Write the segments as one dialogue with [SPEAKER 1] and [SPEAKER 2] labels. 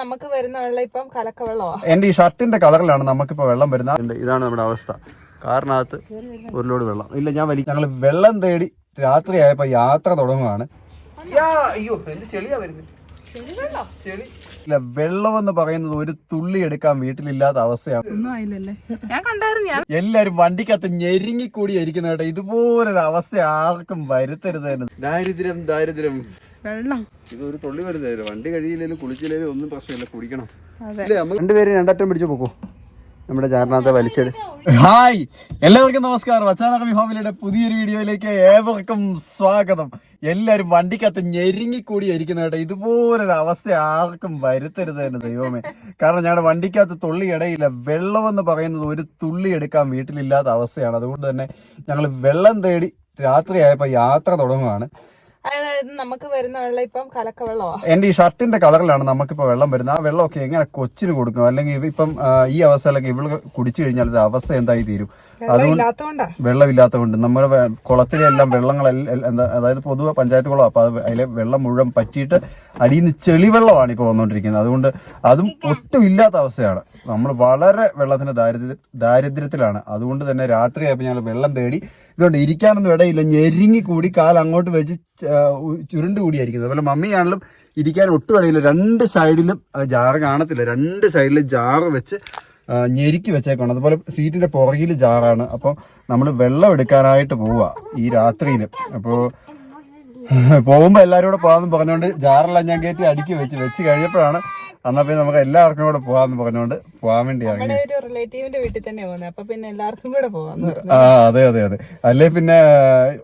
[SPEAKER 1] നമുക്ക് വരുന്ന വെള്ളം ഇപ്പം കലക്ക
[SPEAKER 2] എന്റെ ഈ ഷർട്ടിന്റെ കളറിലാണ് നമുക്കിപ്പോ വെള്ളം വരുന്നത്. ഇതാണ് നമ്മുടെ അവസ്ഥ. കാറിനകത്ത് ഒരു ലോഡ് വെള്ളം. ഇല്ല ഞാൻ വലിയ ഞങ്ങൾ വെള്ളം തേടി രാത്രിയായപ്പോ യാത്ര തുടങ്ങുകയാണ് യാ, അയ്യോ എന്ത് ചെളിയാ വരുന്നത്. ചെളി. ഇല്ല വെള്ളം എന്ന് പറയുന്നത് ഒരു തുള്ളി എടുക്കാൻ വീട്ടിലില്ലാത്ത അവസ്ഥയാണ്.
[SPEAKER 1] ഒന്നും ആയില്ലല്ലേ? ഞാൻ കണ്ടായിരുന്നു ഞാൻ
[SPEAKER 2] എല്ലാരും വണ്ടിക്കകത്ത് ഞെരുങ്ങിക്കൂടി ഇരിക്കുന്ന കേട്ടോ. ഇതുപോലൊരു അവസ്ഥ ആർക്കും വരുത്തരുത് ദാരിദ്ര്യം ദാരിദ്ര്യം.
[SPEAKER 1] വെള്ളം.
[SPEAKER 2] ഇത് ഒരു തുള്ളി വരുന്നില്ല വണ്ടി കഴിയില്ലേലും കുളിച്ചില്ലേലും ഒന്നും പ്രശ്നമില്ല. കുടിക്കണം. രണ്ടുപേരും രണ്ടറ്റം പിടിച്ചു പോക്കോ. നമ്മുടെ ചാറിനകത്ത് വലിച്ചെടു ഹായ്. എല്ലാവർക്കും നമസ്കാരം. അച്ചാനകമി ഫാമിലിയുടെ പുതിയൊരു വീഡിയോയിലേക്ക് ഏവർക്കും സ്വാഗതം. എല്ലാവരും വണ്ടിക്കകത്ത് ഞെരുങ്ങിക്കൂടി ഇരിക്കുന്ന കേട്ടോ. ഇതുപോലൊരു അവസ്ഥ ആർക്കും വരുത്തരുത് തന്നെ ദൈവമേ. കാരണം ഞങ്ങളുടെ വണ്ടിക്കകത്ത് തുള്ളി ഇടയില്ല വെള്ളം എന്ന് പറയുന്നത് ഒരു തുള്ളി എടുക്കാൻ വീട്ടിലില്ലാത്ത അവസ്ഥയാണ്. അതുകൊണ്ട് തന്നെ ഞങ്ങൾ വെള്ളം തേടി രാത്രിയായപ്പോൾ യാത്ര തുടങ്ങുകയാണ്
[SPEAKER 1] അതായത് നമുക്ക് വരുന്ന വെള്ളം ഇപ്പം കലക്ക
[SPEAKER 2] എന്റെ ഈ ഷർട്ടിന്റെ കളറിലാണ് നമുക്കിപ്പോ വെള്ളം വരുന്നത്. ആ വെള്ളമൊക്കെ എങ്ങനെ കൊച്ചിന് കൊടുക്കും അല്ലെങ്കിൽ ഇപ്പം ഈ അവസ്ഥയിലൊക്കെ ഇവൾ കുടിച്ചു കഴിഞ്ഞാൽ ഇത് അവസ്ഥ എന്തായി തീരും? അതുകൊണ്ട്
[SPEAKER 1] വെള്ളമില്ലാത്ത
[SPEAKER 2] കൊണ്ട് നമ്മുടെ കുളത്തിലെല്ലാം വെള്ളങ്ങൾ അതായത് പൊതുവെ പഞ്ചായത്ത് കുളം അപ്പൊ അതിലെ വെള്ളം മുഴുവൻ പറ്റിയിട്ട് അടിയിൽ നിന്ന് ചെളിവെള്ളമാണ് ഇപ്പോൾ വന്നുകൊണ്ടിരിക്കുന്നത് അതുകൊണ്ട് അതും ഒട്ടും ഇല്ലാത്ത അവസ്ഥയാണ്. നമ്മൾ വളരെ വെള്ളത്തിന്റെ ദാരിദ്ര്യ ദാരിദ്ര്യത്തിലാണ്. അതുകൊണ്ട് തന്നെ രാത്രിയായപ്പോൾ ഞങ്ങൾ വെള്ളം തേടി ഇതുകൊണ്ട് ഇരിക്കാനൊന്നും ഇടയില്ല. ഞെരുങ്ങി കൂടി കാൽ അങ്ങോട്ട് വെച്ച് ചുരുണ്ട് കൂടിയായിരിക്കുന്നത് അതുപോലെ മമ്മിയാണെങ്കിലും ഇരിക്കാൻ ഒട്ടും ഇടയില്ല. രണ്ട് സൈഡിലും ജാറ് കാണത്തില്ല. രണ്ട് സൈഡിലും ജാറ് വെച്ച് ഞെരുക്കി വെച്ചേക്കാണ്. അതുപോലെ സീറ്റിന്റെ പുറകിൽ ജാറാണ്. അപ്പോൾ നമ്മൾ വെള്ളം എടുക്കാനായിട്ട് പോവുക ഈ രാത്രിയിൽ അപ്പോൾ പോകുമ്പോൾ എല്ലാവരും കൂടെ പോകാമെന്ന് പറഞ്ഞുകൊണ്ട് ജാറെല്ലാം ഞാൻ കയറ്റി അടുക്കി വെച്ച് വെച്ച് കഴിഞ്ഞപ്പോഴാണ് എന്നാൽ പിന്നെ നമുക്ക് എല്ലാവർക്കും കൂടെ പോവാന്ന് പറഞ്ഞുകൊണ്ട് പോകാൻ വേണ്ടി ഇറങ്ങി
[SPEAKER 1] ഒരു റിലേറ്റീവിന്റെ വീട്ടിൽ തന്നെ പോകുന്നത് അപ്പൊ പിന്നെ എല്ലാവർക്കും കൂടെ
[SPEAKER 2] ആ അതെ അതെ അതെ. അല്ലെ പിന്നെ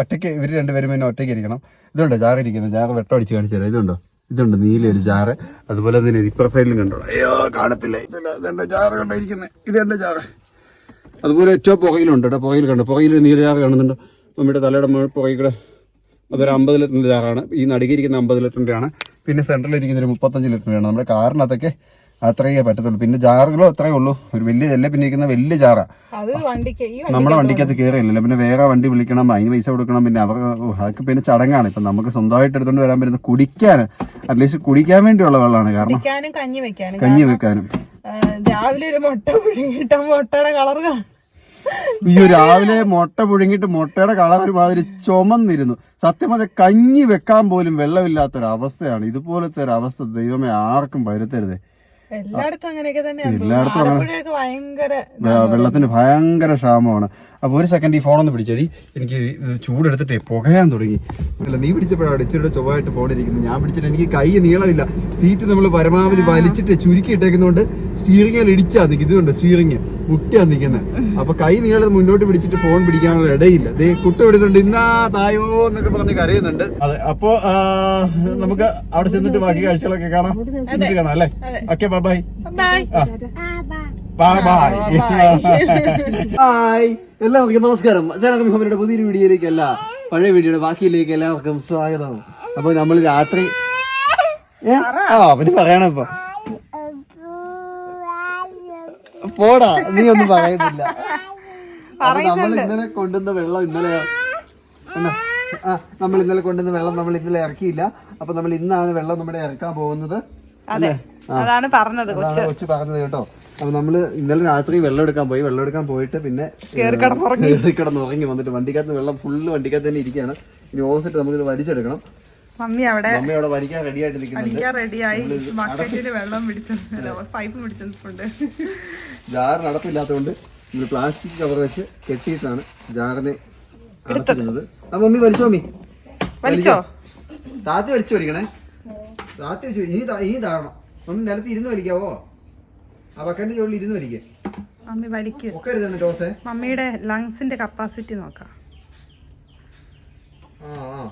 [SPEAKER 2] ഒറ്റയ്ക്ക് ഇവർ രണ്ടുപേരും പിന്നെ ഒറ്റയ്ക്ക് ഇരിക്കണം ഇതുണ്ടോ ജാറ് ഇരിക്കുന്നത് ജാറ് വെട്ടമടിച്ച് കാണിച്ചു തരാം. ഇതുണ്ടോ? ഇതുണ്ട് നീല ഒരു ജാറ്. അതുപോലെ തന്നെ ഇപ്പുറ സൈഡിലും കണ്ടോ അയ്യോ കാണത്തില്ല? ഇതില്ല ജാറ് കണ്ടോ ഇരിക്കുന്നത് ഇതുണ്ട് ജാറ്. അതുപോലെ ഏറ്റവും പുകയിലുണ്ട് കേട്ടോ. പുകയിൽ കണ്ടോ? പുകയിൽ നീല ജാറ് കാണുന്നുണ്ടോ. മമ്മിയുടെ തലയുടെ കൂടെ അതൊരു അമ്പത് ലിറ്ററിന്റെ ജാറാണ്. ഈ നടുകിരിക്കുന്ന അമ്പത് ലിറ്ററിന്റെ ആണ് പിന്നെ സെൻട്രലിൽ ഇരിക്കുന്ന ഒരു മുപ്പത്തഞ്ച് ലിറ്റർ വേണം. നമ്മുടെ കാറിനകത്തൊക്കെ അത്രയേ പറ്റത്തുള്ളൂ. പിന്നെ ജാറുകളോ അത്രയേ ഉള്ളൂ. ഒരു വലിയ എല്ലാം പിന്നെ ഇരിക്കുന്ന വലിയ ജാറാ. നമ്മളെ വണ്ടിക്കകത്ത് കയറിയില്ലല്ലോ പിന്നെ വേറെ വണ്ടി വിളിക്കണം അതിന് പൈസ കൊടുക്കണം പിന്നെ അവർ അതൊക്കെ പിന്നെ ചടങ്ങാണ്. ഇപ്പൊ നമുക്ക് സ്വന്തമായിട്ട് എടുത്തുകൊണ്ട് വരാൻ പറ്റുന്ന കുടിക്കാൻ അറ്റ്ലീസ്റ്റ് കുടിക്കാൻ വേണ്ടിയുള്ള വെള്ളമാണ്. കാരണം
[SPEAKER 1] വെക്കാനും കഞ്ഞി വെക്കാനും.
[SPEAKER 2] കഞ്ഞി വെക്കാനും.
[SPEAKER 1] രാവിലെ ഒരു മുട്ട പുഴുങ്ങിട്ട മുട്ടയുടെ കളർ
[SPEAKER 2] അയ്യോ രാവിലെ മുട്ട പുഴുങ്ങിട്ട് മുട്ടയുടെ കളർ ഒരുമാതിരി ചുമന്നിരുന്നു. സത്യം പറഞ്ഞാൽ കഞ്ഞി വെക്കാൻ പോലും വെള്ളമില്ലാത്തൊരവസ്ഥയാണ്. ഇതുപോലത്തെ ഒരു അവസ്ഥ ദൈവമേ ആർക്കും വരുത്തരുതേ.
[SPEAKER 1] എല്ലായിടത്തും അങ്ങനെയൊക്കെ തന്നെ
[SPEAKER 2] എല്ലായിടത്തും
[SPEAKER 1] ആലപ്പുഴയൊക്കെ ഭയങ്കര
[SPEAKER 2] വെള്ളത്തിന് ഭയങ്കര ക്ഷാമമാണ്. അപ്പൊ ഒരു സെക്കൻഡ് ഈ ഫോണൊന്ന് പിടിച്ചടി. എനിക്ക് ഇത് ചൂടെടുത്തിട്ടേ പുകയാൻ തുടങ്ങി. അല്ല നീ പിടിച്ചപ്പോഴാണ് ഇച്ചിരി ചൊവ്വായിട്ട് ഫോൺ ഇരിക്കുന്നത്. ഞാൻ പിടിച്ചിട്ട് എനിക്ക് കൈ നീളമില്ല. സീറ്റ് നമ്മൾ പരമാവധി വലിച്ചിട്ട് ചുരുക്കി ഇട്ടേക്കുന്നതുകൊണ്ട് സ്റ്റീറിങ്ങിൽ ഇടിച്ചാ നിൽക്കും ഇതുകൊണ്ട് സ്റ്റീറിംഗ് മുട്ടിയാ നിൽക്കുന്നത് അപ്പൊ കൈ നീളം മുന്നോട്ട് പിടിച്ചിട്ട് ഫോൺ പിടിക്കാനുള്ള ഇടയില്ല. ദേ കുട്ട വിടുന്നുണ്ട് ഇന്നാ തായോ എന്നൊക്കെ പറഞ്ഞ് കരയുന്നുണ്ട്. അതെ അപ്പോ നമുക്ക് അവിടെ ചെന്നിട്ട് ബാക്കി കാഴ്ചകളൊക്കെ കാണാം. ചെന്നിട്ട് കാണാം അല്ലേ? Okay bye bye
[SPEAKER 1] bye
[SPEAKER 2] bye bye hi എല്ലാവർക്കും നമസ്കാരം. ജനകം ഫാമിലിയുടെ പുതിയൊരു വീഡിയോയിലേക്ക് അല്ല പഴയ വീഡിയോയുടെ ബാക്കിയിലേക്ക് എല്ലാവർക്കും സ്വാഗതം. അപ്പൊ നമ്മൾ രാത്രി? ആ പിന്നെ പറയണം ഇപ്പൊ. പോടാ നീ ഒന്നും പറയുന്നില്ല. നമ്മൾ ഇന്നലെ കൊണ്ടുവന്ന വെള്ളം ഇന്നലെ നമ്മൾ ഇന്നലെ കൊണ്ടുവന്ന വെള്ളം നമ്മൾ ഇന്നലെ ഇറക്കിയില്ല. അപ്പൊ നമ്മൾ ഇന്നാണ് വെള്ളം നമ്മുടെ ഇറക്കാൻ പോകുന്നത്.
[SPEAKER 1] അതെ. അതാണ് പറഞ്ഞത്
[SPEAKER 2] അതാണ് കൊച്ചു. പറഞ്ഞത് കേട്ടോ. അപ്പൊ നമ്മൾ ഇന്നലെ രാത്രി വെള്ളം എടുക്കാൻ പോയി. വെള്ളം എടുക്കാൻ പോയിട്ട് പിന്നെ കിടന്ന് ഉറങ്ങി വന്നിട്ട് വണ്ടിക്കകത്ത് വെള്ളം ഫുള്ള് വണ്ടിക്കകത്ത് തന്നെ ഇരിക്കുകയാണ്. ഇനി ഓസിട്ട് നമുക്ക് ഇത് വലിച്ചെടുക്കണം.
[SPEAKER 1] മമ്മി അവിടെ
[SPEAKER 2] മമ്മി അവിടെ വലിക്കാൻ റെഡി ആയിട്ട് നിൽക്കുന്നുണ്ട്
[SPEAKER 1] റെഡിയായി ബക്കറ്റിൽ വെള്ളം പിടിച്ചത് പൈപ്പ് പിടിച്ചിട്ടുണ്ട്
[SPEAKER 2] ജാറിന് അടപ്പില്ലാത്തതുകൊണ്ട് നമ്മൾ പ്ലാസ്റ്റിക് കവർ വെച്ച് കെട്ടിയിട്ടാണ് ജാറിനെ അടച്ചിരുന്നത് ആ മമ്മി വലിച്ചോ മമ്മി?
[SPEAKER 1] വലിച്ചോ?
[SPEAKER 2] താത്തി വലിച്ചു വലിക്കണേ. താത്തി വലിച്ചു ഇനി ഇനി താഴണം. മമ്മി നിലത്ത് ഇരുന്ന് വലിക്കാവോ? ആ ബക്കറ്റിന്റെ ചോളിൽ ഇരുന്ന് വലിക്കേ.
[SPEAKER 1] മമ്മി വലിക്ക്.
[SPEAKER 2] ഒക്കെ എടുത്തന്നെ ടോസേ
[SPEAKER 1] മമ്മിയുടെ ലങ്സിന്റെ കപ്പാസിറ്റി നോക്കാം.
[SPEAKER 2] ആ ആ.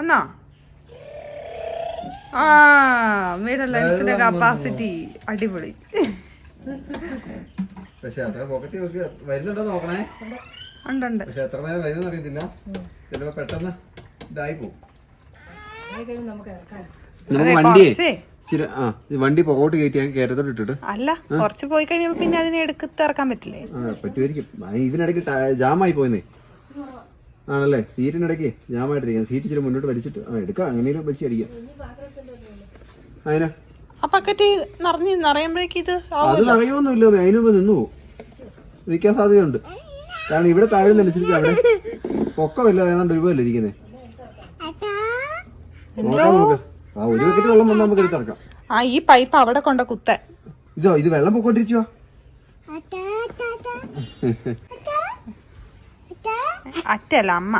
[SPEAKER 1] അന്നാ ആ അമ്മയുടെ ലങ്സിന്റെ കപ്പാസിറ്റി അടിപൊളി.
[SPEAKER 2] പക്ഷെ അത്ര പൊക്കത്തി വെക്ക് വരുന്നുണ്ടോ നോക്കണേ?
[SPEAKER 1] ഉണ്ടുണ്ട്
[SPEAKER 2] പക്ഷെ എത്ര നേരം വരുമെന്ന് അറിയത്തില്ല. ചിലപ്പോ പെട്ടെന്ന് ഇതായി പോകും നമുക്ക്
[SPEAKER 1] വണ്ടി.
[SPEAKER 2] ഇച്ചിരി ആ വണ്ടി പുറകോട്ട് കയറ്റി കയറ്റത്തോട്ട് ഇട്ടിട്ട്.
[SPEAKER 1] അല്ല കുറച്ച് പോയി കഴിയുമ്പോ പിന്നെ അതിനെ എടുക്കത്ത് ഇറക്കാൻ പറ്റില്ലേ?
[SPEAKER 2] ആ പറ്റുമായിരിക്കും. ഇതിനിടയ്ക്ക് ജാമായി പോയെന്നേ. ആണല്ലേ? സീറ്റിനിടയ്ക്ക് ജാമായിട്ടിരിക്കാം സീറ്റ് ഇച്ചിരി മുന്നോട്ട് വലിച്ചിട്ട്. ആ എടുക്കാം. അങ്ങനെയും വലിച്ച് അടിക്കാം. അതിനാ.
[SPEAKER 1] ആ പക്കറ്റ് നിറഞ്ഞ് നിറയുമ്പോഴേക്ക് ഇത്.
[SPEAKER 2] അത് അറിയുമൊന്നുമില്ല അതിന് മുമ്പ് നിന്നു പോകും നിൽക്കാൻ സാധ്യതയുണ്ട്. കാരണം ഇവിടെ താഴുന്നതനുസരിച്ച് അവിടെ പൊക്കമില്ല ഏതാണ്ട് രൂപയല്ലേ ഇരിക്കുന്നത് നോക്കാം നമുക്ക്. ആ ഒരു ബക്കറ്റ് വെള്ളം വന്നാൽ നമുക്ക് എടുത്തിറക്കാം
[SPEAKER 1] ആ ഈ പൈപ്പ് അവിടെ കൊണ്ട കുത്താൻ
[SPEAKER 2] ഇതോ ഇത് വെള്ളം പൊക്കോണ്ടിരിച്ചോ
[SPEAKER 1] അറ്റല്ല അമ്മ.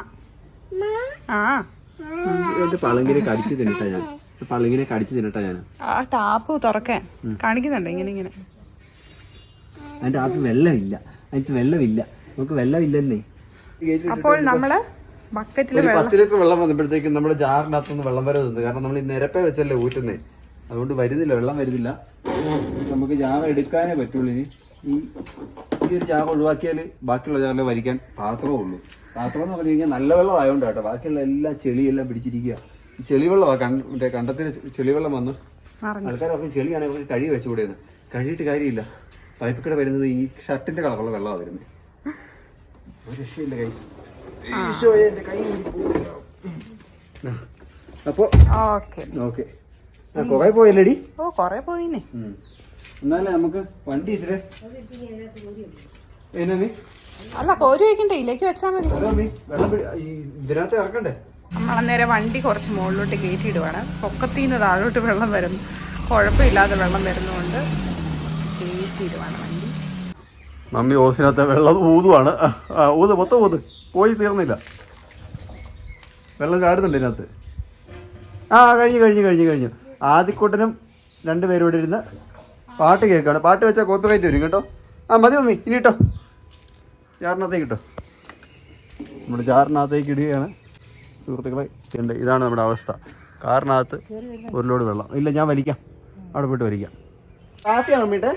[SPEAKER 1] ആ.
[SPEAKER 2] എന്റെ പളങ്കിനെ കടിച്ചു തിന്നിട്ടാ ഞാൻ. പളങ്കിനെ കടിച്ചു തിന്നിട്ടാ ഞാൻ.
[SPEAKER 1] ആ ടാപ്പ് തുറക്കാൻ കാണിക്കുന്നുണ്ട്? ഇങ്ങനെ ഇങ്ങനെ.
[SPEAKER 2] അതിന്റെ ആപ്പ് വെള്ളമില്ല. അതിന് വെള്ളമില്ല. നമുക്ക് വെള്ളമില്ലല്ലേ
[SPEAKER 1] അപ്പോൾ നമ്മൾ ബക്കറ്റിൽ
[SPEAKER 2] പത്ത് ലിറ്റർ വെള്ളം വന്നപ്പോഴത്തേക്കും നമ്മുടെ ജാറിനകത്തുനിന്ന് വെള്ളം വരുന്നുണ്ട് കാരണം നമ്മൾ ഈ നിരപ്പേ വെച്ചല്ലേ ഊറ്റുന്നേ. അതുകൊണ്ട് വരുന്നില്ല വെള്ളം വരുന്നില്ല. നമുക്ക് ജാർ എടുക്കാനേ പറ്റുള്ളൂ ഇനി. ഈ ഈ ഒരു ജാർ ഒഴിവാക്കിയാൽ ബാക്കിയുള്ള ജാറിൽ വരിക്കാൻ പാത്രമേ ഉള്ളൂ. പാത്രം എന്ന് പറഞ്ഞു കഴിഞ്ഞാൽ നല്ല വെള്ളം ആയതുകൊണ്ട് കേട്ടോ. ബാക്കിയുള്ള എല്ലാ ചെളിയെല്ലാം പിടിച്ചിരിക്കുക. ഈ ചെളി വെള്ളമാണ് കണ്ട മറ്റേ കണ്ടത്തിന് ചെളിവെള്ളം വന്ന് ആൾക്കാരൊക്കെ ചെളിയാണെങ്കിൽ കഴി കൂടിയത് കഴിയിട്ട് കാര്യമില്ല. പൈപ്പിൽ കൂടെ വരുന്നത് ഈ ഷർട്ടിന്റെ കളറുള്ള വെള്ളമാണ് വരുന്നത് ഒരു രക്ഷയില്ല കൈസ് ഈശോയെ എന്റെ കൈ അപ്പോ?
[SPEAKER 1] ഓക്കെ.
[SPEAKER 2] ഓക്കെ. കുറെ പോയല്ലേടി?
[SPEAKER 1] ഓ കൊറേ പോയിന്നേ
[SPEAKER 2] എന്നാലേ നമുക്ക് വണ്ടി ഇച്ചിരി എന്നാ നീ?
[SPEAKER 1] അല്ല കോരി വെക്കണ്ടേ ഇതിലേക്ക് വെച്ചാ മതി.
[SPEAKER 2] ഇതിനകത്ത് ഇറക്കണ്ടേ?
[SPEAKER 1] നമ്മൾ അന്നേരം വണ്ടി കുറച്ച് മുകളിലോട്ട് കയറ്റിയിടുവാണ് പൊക്കത്തിന്ന് താഴോട്ട് വെള്ളം വരുന്നു. കുഴപ്പമില്ലാതെ വെള്ളം വരുന്നതുകൊണ്ട് കുറച്ച് കയറ്റിയിടുവാണ് വണ്ടി.
[SPEAKER 2] മമ്മി ഓസിനകത്ത് വെള്ളം ഊതുവാണ്. ഊത് മൊത്തം ഊത്. പോയി തീർന്നില്ല. വെള്ളം ചാടുന്നുണ്ട് ഇതിനകത്ത്. ആ കഴിഞ്ഞു കഴിഞ്ഞു കഴിഞ്ഞു കഴിഞ്ഞു. ആദ്യക്കൂട്ടനും രണ്ടുപേരും ഇവിടെ ഇരുന്ന് പാട്ട് കേൾക്കാണ്. പാട്ട് വെച്ചാൽ കോപ്പി റൈറ്റ് വരും കേട്ടോ. ആ മതി മമ്മി. ഇനി കേട്ടോ ചാറിനകത്തേക്ക് കേട്ടോ നമ്മുടെ ചാറിനകത്തേക്ക് ഇടുകയാണ്. സുഹൃത്തുക്കളെ ഉണ്ട് ഇതാണ് നമ്മുടെ അവസ്ഥ. കാറിനകത്ത് ഒരു ലോഡ് വെള്ളം. ഇല്ല ഞാൻ വലിക്കാം. അവിടെ പോയിട്ട് വലിക്കാം. താത്തയാണ് മമ്മീട്ടെ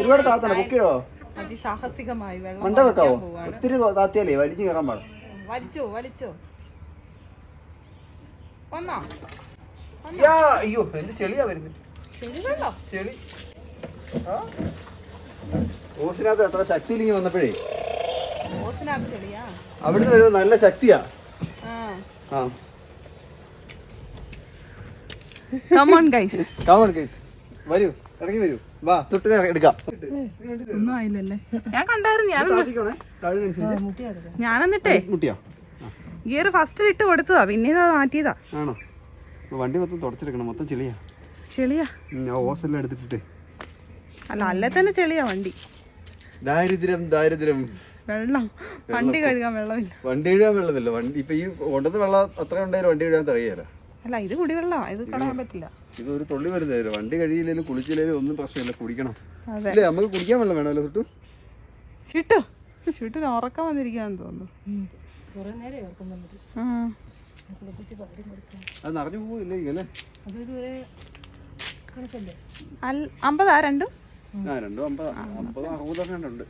[SPEAKER 2] ഒരുപാട് താത്തണ്ട ബുക്കിടോ
[SPEAKER 1] അതിസാഹസികമായി വെള്ളം
[SPEAKER 2] മണ്ട വെക്കാവോ? ഒത്തിരി താത്തിയാലേ വലിച്ചു കയറാൻ പാടും
[SPEAKER 1] വലിച്ചോ വലിച്ചോ. വന്നോ?
[SPEAKER 2] അയ്യോ എന്ത് ചെളിയാ വരുന്നത് ചെളി? ഓസിനകത്ത് എത്ര ഇല്ലെങ്കിൽ വന്നപ്പോഴേ. അവിടുന്ന് ഒരു നല്ല ശക്തിയാ.
[SPEAKER 1] ആ. കമോൺ ഗൈസ്
[SPEAKER 2] കാമൺ കേസ് വരൂ ഇറങ്ങി വരൂ. വാ സുട്ടിനെ എടുക്കാം.
[SPEAKER 1] ഒന്നും ആയില്ലല്ലേ? ഞാൻ കണ്ടായിരുന്നു ഞാൻ ഞാൻ എന്നിട്ടേ
[SPEAKER 2] മുട്ടിയോ
[SPEAKER 1] ഗിയർ ഫസ്റ്റിൽ ഇട്ട് കൊടുത്തതാ പിന്നെ മാറ്റിയതാ.
[SPEAKER 2] ആണോ? വണ്ടി മൊത്തം തുടച്ചെടുക്കണം മൊത്തം ചെളിയാ.
[SPEAKER 1] ചെളിയാ?
[SPEAKER 2] ഓസെല്ലാം എടുത്തിട്ടേ
[SPEAKER 1] അല്ല അല്ലേ തന്നെ ചെളിയാ വണ്ടി.
[SPEAKER 2] ദാരിദ്ര്യം ദാരിദ്ര്യം.
[SPEAKER 1] വെള്ളം. വണ്ടി കഴുകാൻ വെള്ളമില്ല.
[SPEAKER 2] വണ്ടി കഴുകാൻ വെള്ളമില്ല. വണ്ടി ഇപ്പൊ ഈ കൊണ്ടത് വെള്ളം അത്ര ഉണ്ടായാലും വണ്ടി കഴുകാൻ തികയല്ല
[SPEAKER 1] അല്ല ഇത് കുടിവെള്ളമാ. ഇത് കളയാൻ പറ്റില്ല.
[SPEAKER 2] ഇത് ഒരു തൊള്ളി വരുന്നതായിരുന്നു വണ്ടി കഴിയില്ലേലും കുളിച്ചില്ലേലും ഒന്നും പ്രശ്നമില്ല. കുടിക്കണം. അല്ലേ നമുക്ക് കുടിക്കാൻ വെള്ളം വേണമല്ലോ ചുട്ടു
[SPEAKER 1] ചുട്ടു. ചുട്ടിന് ഉറക്കം വന്നിരിക്കാന്ന് തോന്നുന്നു. ആ.
[SPEAKER 2] അത് നിറഞ്ഞു
[SPEAKER 1] അൽ- അമ്പതാ രണ്ടും?
[SPEAKER 2] ആ രണ്ടും അമ്പതാ. അമ്പതോ. അറുപതൊക്കെ ഉണ്ട്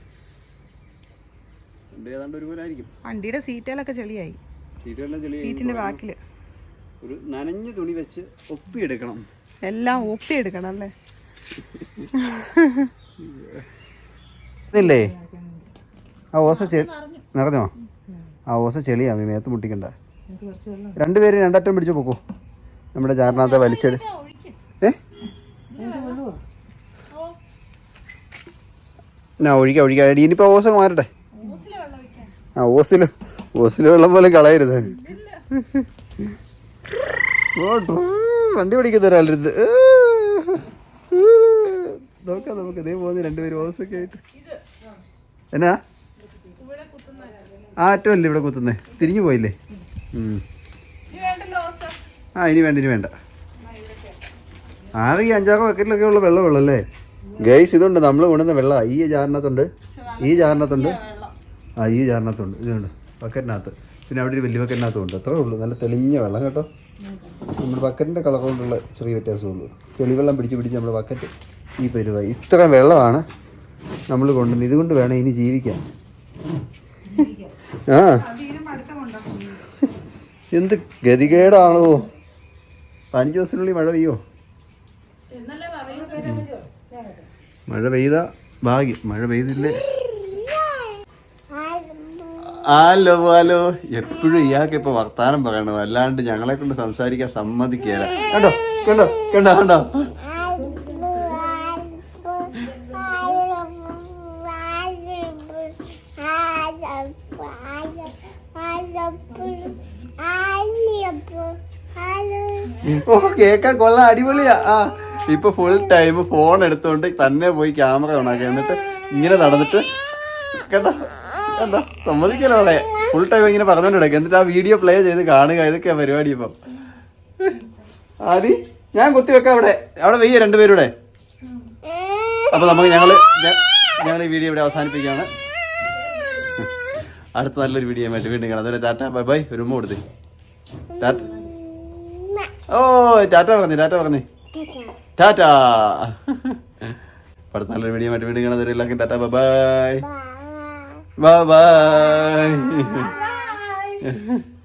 [SPEAKER 2] രണ്ട് ഏതാണ്ട് ഒരുപോലെ ആയിരിക്കും.
[SPEAKER 1] വണ്ടിയുടെ സീറ്റേലൊക്കെ ചെളിയായി.
[SPEAKER 2] സീറ്റെല്ലാം ചെളി
[SPEAKER 1] സീറ്റിന്റെ ബാക്കിൽ.
[SPEAKER 2] ഒരു നനഞ്ഞ തുണി വെച്ച് ഒപ്പിയെടുക്കണം.
[SPEAKER 1] എല്ലാം ഒപ്പിയെടുക്കണം അല്ലേ?
[SPEAKER 2] ഇല്ലേ? ആ ഓസ ചെളി നിറഞ്ഞോ? ആ ഓസ ചെളിയാ മേത്ത് മുട്ടിക്കണ്ട. രണ്ടുപേരും രണ്ടറ്റം പിടിച്ചു പോക്കോ. നമ്മുടെ ചാറിനകത്ത് വലിച്ചെടു ഏ? എന്നാ ഒഴിക്കാം ഒഴിക്കാം. എടി ഇനിയിപ്പോ ഓസ മാറട്ടെ. ആ ഓസിലും ഓസിൽ വെള്ളം പോലെ കളയരുത്. വണ്ടി പിടിക്കുന്ന ഒരാളിരുന്ന് നോക്കാം നമുക്ക്. ഇതേ പോകുന്ന രണ്ടുപേരും ഓസൊക്കെ ആയിട്ട്. എന്നാ? ആ അറ്റമല്ലേ ഇവിടെ കുത്തുന്നേ? തിരിഞ്ഞു പോയില്ലേ. ആ ഇനി വേണ്ട ഇനി വേണ്ട. ആകെ ഈ അഞ്ചാറ് ബക്കറ്റിലൊക്കെ ഉള്ള വെള്ളമുള്ളല്ലേ? ഗൈസ് ഇതുണ്ട്. നമ്മൾ കൊണ്ടുവന്ന വെള്ളം ഈ ജാറിനകത്തുണ്ട് ഈ ജാറിനകത്തുണ്ട് ആ ഈ ജാറിനകത്തുണ്ട് ഇതുണ്ട്. ബക്കറ്റിനകത്ത് പിന്നെ അവിടെ ഒരു വലിയ ബക്കറ്റിനകത്തും ഉണ്ട് അത്രേ ഉള്ളൂ. നല്ല തെളിഞ്ഞ വെള്ളം കേട്ടോ. നമ്മുടെ ബക്കറ്റിന്റെ കളർ കൊണ്ടുള്ള ചെറിയ വ്യത്യാസമുള്ളൂ ചെളിവെള്ളം പിടിച്ച് പിടിച്ച് നമ്മുടെ ബക്കറ്റ് ഈ പരിവായി ഇത്ര വെള്ളമാണ് നമ്മൾ കൊണ്ടുവന്നത്. ഇതുകൊണ്ട് വേണം ഇനി ജീവിക്കാൻ. ആ. എന്ത് ഗതികേടാണോ. പതിനഞ്ച് ദിവസത്തിനുള്ളിൽ മഴ പെയ്യോ? മഴ പെയ്ത ഭാഗ്യം. മഴ പെയ്തില്ലേ? ഹലോ ഹലോ എപ്പോഴും ഇയാൾക്ക് ഇപ്പൊ വർത്താനം പറയണം അല്ലാണ്ട് ഞങ്ങളെ കൊണ്ട് സംസാരിക്കാൻ സമ്മതിക്കുകയല്ല കണ്ടോ? കണ്ടോ? കണ്ടോ? കണ്ടോ? ഓ കേക്കാൻ കൊള്ളാം. അടിപൊളിയാ. ആ ഇപ്പൊ ഫുൾ ടൈം ഫോൺ എടുത്തോണ്ട് തന്നെ പോയി ക്യാമറ ഓണാക്കി എന്നിട്ട് ഇങ്ങനെ നടന്നിട്ട് കേട്ടോ കണ്ടോ സമ്മതിക്കല്ലോ അവളെ ഫുൾ ടൈം ഇങ്ങനെ പറഞ്ഞോണ്ട് എന്നിട്ട് ആ വീഡിയോ പ്ലേ ചെയ്ത് കാണുക. ഇതൊക്കെയാ പരിപാടി ഇപ്പം. ആദി ഞാൻ കുത്തി വെക്കാം അവിടെ. അവിടെ വെയ്യ രണ്ടുപേരുടെ അപ്പൊ നമുക്ക് ഞങ്ങൾ ഞങ്ങൾ ഈ വീഡിയോ ഇവിടെ അവസാനിപ്പിക്കുകയാണ്. അടുത്ത നല്ലൊരു വീഡിയോ ആയിട്ട് വീണ്ടും കാണാം. അതുവരെ ടാറ്റ ബൈ ബൈ. ഒരു ഉമ്മ കൊടുത്തേ. ഓ ടാറ്റ പറഞ്ഞു ടാറ്റ പറഞ്ഞു. ടാറ്റ. അടുത്ത നല്ലൊരു വീഡിയോ ആയിട്ട് വീണ്ടും കാണാം. അതുവരെ എല്ലാവർക്കും tata bye bye. Bye bye